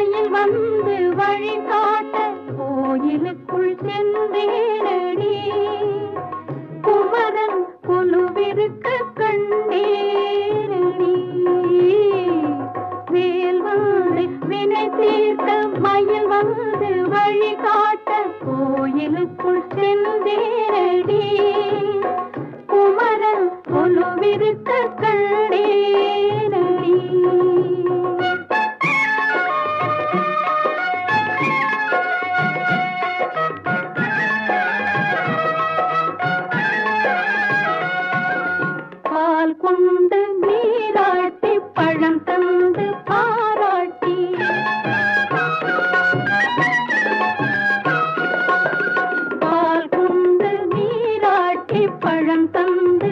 பாதையில் வந்து வழிகாட்ட கோயிலுக்குள் சென்றேனடி. குமரன் குழுவிற்கு கண்டேனடி. வேல் வந்து வினை தீர்க்க மயில் வந்து வழிகாட்ட கோயிலுக்குள் சென்றேனடி. கொண்டு நீராட்டி பழம் தந்து பாராட்டி. பால் கொண்டு நீராட்டி பழம் தந்து